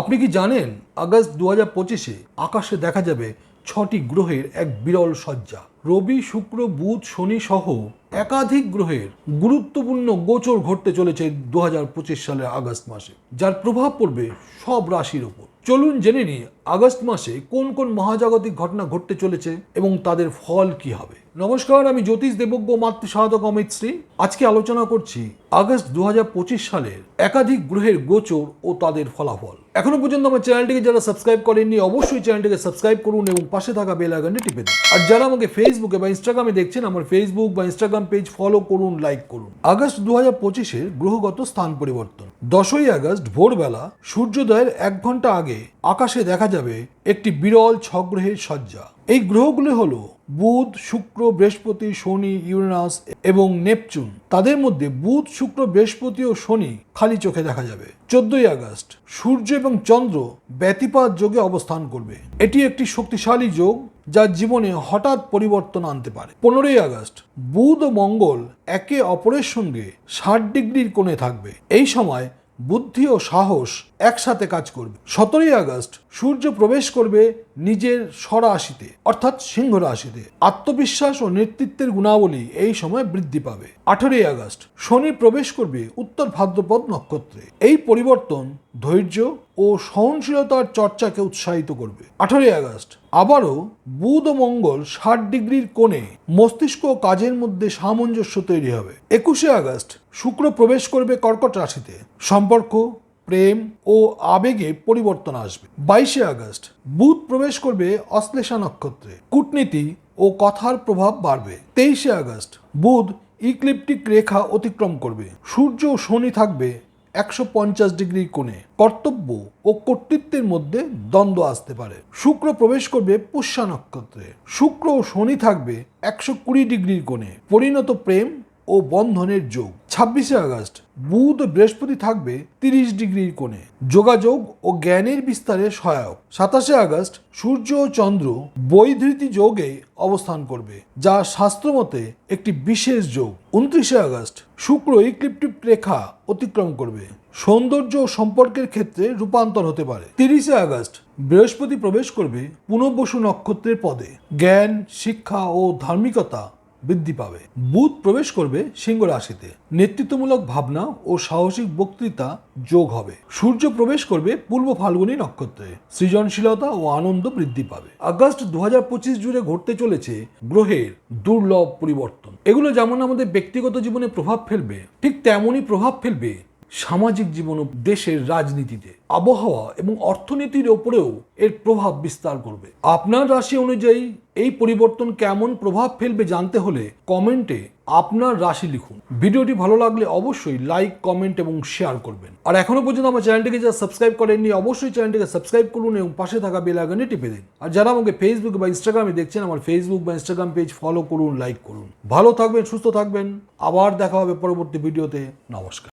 আপনি কি জানেন আগস্ট দু হাজার পঁচিশে আকাশে দেখা যাবে ছটি গ্রহের এক বিরল সজ্জা? রবি, শুক্র, বুধ, শনি সহ একাধিক গ্রহের গুরুত্বপূর্ণ গোচর ঘটতে চলেছে দু হাজার পঁচিশ সালের আগস্ট মাসে, যার প্রভাব পড়বে সব রাশির ওপর। চলুন জেনে নিই আগস্ট মাসে কোন কোন মহাজাগতিক ঘটনা ঘটতে চলেছে এবং তাদের ফল কি হবে। নমস্কার, আমি জ্যোতিষ দেবজ্ঞ মাতৃ সাধক অমিত শ্রী। আজকে আলোচনা করছি আগস্ট দু পঁচিশ সালের একাধিক গ্রহের গোচর ও তাদের ফলাফল। এখনও পর্যন্ত আমার চ্যানেলটিকে যারা সাবস্ক্রাইব করেননি, অবশ্যই চ্যানেলটিকে সাবস্ক্রাইব করুন এবং পাশে থাকা বেল আইকনটি টিপে দিন। আর যারা আমাকে ফেসবুকে বা ইনস্টাগ্রামে দেখছেন, আমার ফেসবুক বা ইনস্টাগ্রাম পেজ ফলো করুন লাইক করুন। আগস্ট দু হাজার পঁচিশের গ্রহগত স্থান পরিবর্তন। দশই আগস্ট, ভোরবেলা, সূর্যোদয়ের এক ঘণ্টা আগে আকাশে দেখা যাবে একটি বিরল ছগ্রহের সজ্জা। এই গ্রহগুলি হলো বুধ, শুক্র, বৃহস্পতি, শনি, ইউরেনাস এবং নেপচুন। তাদের মধ্যে বুধ, শুক্র, বৃহস্পতি ও শনি খালি চোখে দেখা যাবে। চোদ্দই আগস্ট, সূর্য এবং চন্দ্র ব্যতিপাত যোগে অবস্থান করবে। এটি একটি শক্তিশালী যোগ যা জীবনে হঠাৎ পরিবর্তন আনতে পারে। পনেরোই আগস্ট, বুধ ও মঙ্গল একে অপরের সঙ্গে ষাট ডিগ্রির কোণে থাকবে। এই সময় বুদ্ধি ও সাহস একসাথে কাজ করবে। সতেরোই আগস্ট সূর্য প্রবেশ করবে নিজের স্বরাশিতে, অর্থাৎ সিংহ রাশিতে আত্মবিশ্বাস ও নেতৃত্বের গুণাবলী এই সময় বৃদ্ধি পাবে। আঠেরোই আগস্ট শনি প্রবেশ করবে উত্তর ভাদ্রপদ নক্ষত্রে। এই পরিবর্তন ধৈর্য ও সহনশীলতার চর্চাকে উৎসাহিত করবে। আঠারোই আগস্ট, আবারও বুধ ও মঙ্গল ষাট ডিগ্রির কোণে মস্তিষ্ক কাজের মধ্যে সামঞ্জস্য তৈরি হবে। একুশে আগস্ট, শুক্র প্রবেশ করবে কর্কট রাশিতে। সম্পর্ক, প্রেম ও আবেগে পরিবর্তন আসবে। বাইশে আগস্ট, বুধ প্রবেশ করবে অশ্লেষা নক্ষত্রে। কূটনীতি ও কথার প্রভাব বাড়বে। তেইশে আগস্ট, বুধ ইক্লিপ্টিক রেখা অতিক্রম করবে। সূর্য ও শনি থাকবে একশো পঞ্চাশ ডিগ্রি কোণে কর্তব্য ও কর্তৃত্বের মধ্যে দ্বন্দ্ব আসতে পারে। শুক্র প্রবেশ করবে পুষ্যা নক্ষত্রে। শুক্র ও শনি থাকবে একশো কুড়ি ডিগ্রির কোণে। পরিণত প্রেম ও বন্ধনের যোগ। ছাব্বিশে আগস্ট, বুধ বৃহস্পতি থাকবে তিরিশ ডিগ্রির কোণে। যোগাযোগ ও জ্ঞানের বিস্তারে সহায়ক। সাতাশে আগস্ট, সূর্য ও চন্দ্র বৈধৃতি যোগে অবস্থান করবে, যা শাস্ত্রমতে একটি বিশেষ যোগ। উনত্রিশে আগস্ট, শুক্র ইক্লিপ্টিক রেখা অতিক্রম করবে। সৌন্দর্য ও সম্পর্কের ক্ষেত্রে রূপান্তর হতে পারে। তিরিশে আগস্ট, বৃহস্পতি প্রবেশ করবে পুনর্বসু নক্ষত্রের পদে। জ্ঞান, শিক্ষা ও ধার্মিকতা বৃদ্ধি পাবে। বুধ প্রবেশ করবে সিংহ রাশিতে। নেতৃত্বমূলক ভাবনা ও সাহসিক বক্তৃতা যোগ হবে। সূর্য প্রবেশ করবে পূর্ব ফাল্গুনী নক্ষত্রে। সৃজনশীলতা ও আনন্দ বৃদ্ধি পাবে। আগস্ট দু হাজার পঁচিশ জুড়ে ঘটতে চলেছে গ্রহের দুর্লভ পরিবর্তন। এগুলো যেমন আমাদের ব্যক্তিগত জীবনে প্রভাব ফেলবে, ঠিক তেমনই প্রভাব ফেলবে সামাজিক জীবন ও দেশের রাজনীতিতে আবহাওয়া এবং অর্থনীতির ওপরেও এর প্রভাব বিস্তার করবে। আপনার রাশি অনুযায়ী এই পরিবর্তন কেমন প্রভাব ফেলবে জানতে হলে কমেন্টে আপনার রাশি লিখুন। ভিডিওটি ভালো লাগলে অবশ্যই লাইক, কমেন্ট এবং শেয়ার করবেন। আর এখনও পর্যন্ত আমার চ্যানেলটিকে যারা সাবস্ক্রাইব করেননি, অবশ্যই চ্যানেলটিকে সাবস্ক্রাইব করুন এবং পাশে থাকা বেল আইকনে টিপে দিন। আর যারা আমাকে ফেসবুক বা ইনস্টাগ্রামে দেখছেন, আমার ফেসবুক বা ইনস্টাগ্রাম পেজ ফলো করুন লাইক করুন। ভালো থাকবেন, সুস্থ থাকবেন। আবার দেখা হবে পরবর্তী ভিডিওতে। নমস্কার।